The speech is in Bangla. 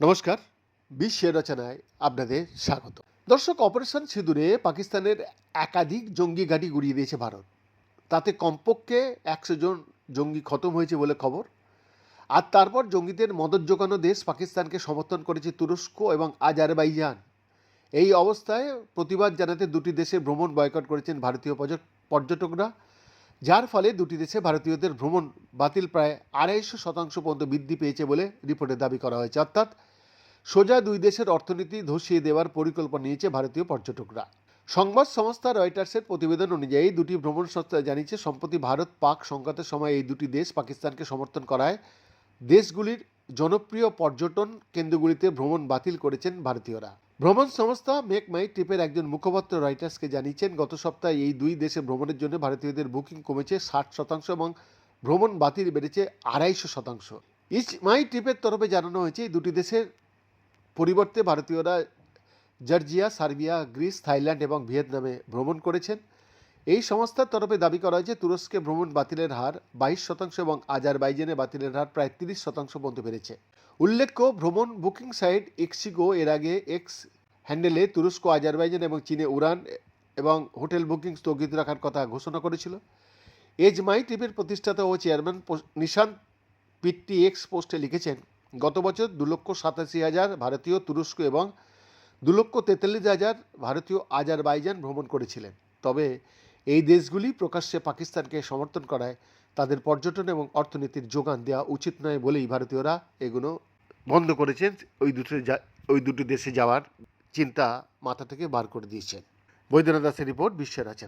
নমস্কার, বিশ্বের রচনায় আপনাদের স্বাগত। দর্শক, অপারেশন সিঁদুরে পাকিস্তানের একাধিক জঙ্গি ঘাঁটি গুড়িয়ে দিয়েছে ভারত। তাতে কমপক্ষে একশো জন জঙ্গি খতম হয়েছে বলে খবর। আর তারপর জঙ্গিদের মদত জোগানো দেশ পাকিস্তানকে সমর্থন করেছে তুরস্ক এবং আজারবাইজান। এই অবস্থায় প্রতিবাদ জানাতে দুটি দেশে ভ্রমণ বয়কট করেছেন ভারতীয় পর্যটকরা। যার ফলে দুটি দেশে ভারতীয়দের ভ্রমণ বাতিল প্রায় আড়াইশো শতাংশ পর্যন্ত বৃদ্ধি পেয়েছে বলে রিপোর্টে দাবি করা হয়েছে। অর্থাৎ সোজা দুই দেশের অর্থনীতি ধসিয়ে দেওয়ার পরিকল্পনা নিয়েছে ভারতীয় পর্যটকরা। সংবাদ সংস্থা রয়টার্সের প্রতিবেদন অনুযায়ী দুটি ভ্রমণ সংস্থা জানিয়েছে, সম্প্রতি ভারত পাক সংঘাতের সময় এই দুটি দেশ পাকিস্তানকে সমর্থন করায়। দেশগুলির জনপ্রিয় পর্যটন কেন্দ্রগুলিতে ভ্রমণ বাতিল করেছেন ভারতীয়রা। ভ্রমণ সংস্থা মেক মাই ট্রিপের একজন মুখপাত্র রয়টার্সকে জানিয়েছেন, গত সপ্তাহে এই দুই দেশে ভ্রমণের জন্য ভারতীয়দের বুকিং কমেছে ষাট শতাংশ এবং ভ্রমণ বাতিল বেড়েছে আড়াইশো শতাংশ। ইচ মাই ট্রিপের তরফে জানানো হয়েছে, এই দুটি দেশের পরিবর্তে ভারতীয়রা জর্জিয়া, সার্বিয়া, গ্রিস, থাইল্যান্ড এবং ভিয়েতনামে ভ্রমণ করেছেন। এই সংস্থার তরফে দাবি করা হয়েছে তুরস্কে ভ্রমণ বাতিলের হার বাইশ শতাংশ এবং আজারবাইজানে বাতিলের হার প্রায় তিরিশ শতাংশ পর্যন্ত বেড়েছে। উল্লেখ্য, ভ্রমণ বুকিং সাইট এক্সিগো এর আগে এক্স হ্যান্ডেলে তুরস্ক, আজারবাইজান এবং চীনে উড়ান এবং হোটেল বুকিং স্থগিত রাখার কথা ঘোষণা করেছিল। এজ মাই ট্রিপের প্রতিষ্ঠাতা ও chairman Nishant Pitti X post লিখেছেন, গত বছর দু লক্ষ সাতাশি হাজার ভারতীয়, তুরস্ক এবং দু লক্ষ তেতাল্লিশ হাজার ভারতীয়, আজারবাইজান ভ্রমণ করেছিলেন। তবে এই দেশগুলি প্রকাশ্যে পাকিস্তানকে সমর্থন করায়, তাদের পর্যটন এবং অর্থনীতির যোগান দেওয়া উচিত নয় বলেই ভারতীয়রা এগুলো বন্ধ করেছেন। ওই দুটো ওই দুটো দেশে যাওয়ার চিন্তা মাথা থেকে বার করে দিয়েছেন। বৈদ্যনাথ দাসের রিপোর্ট, বিশ্বের আছেন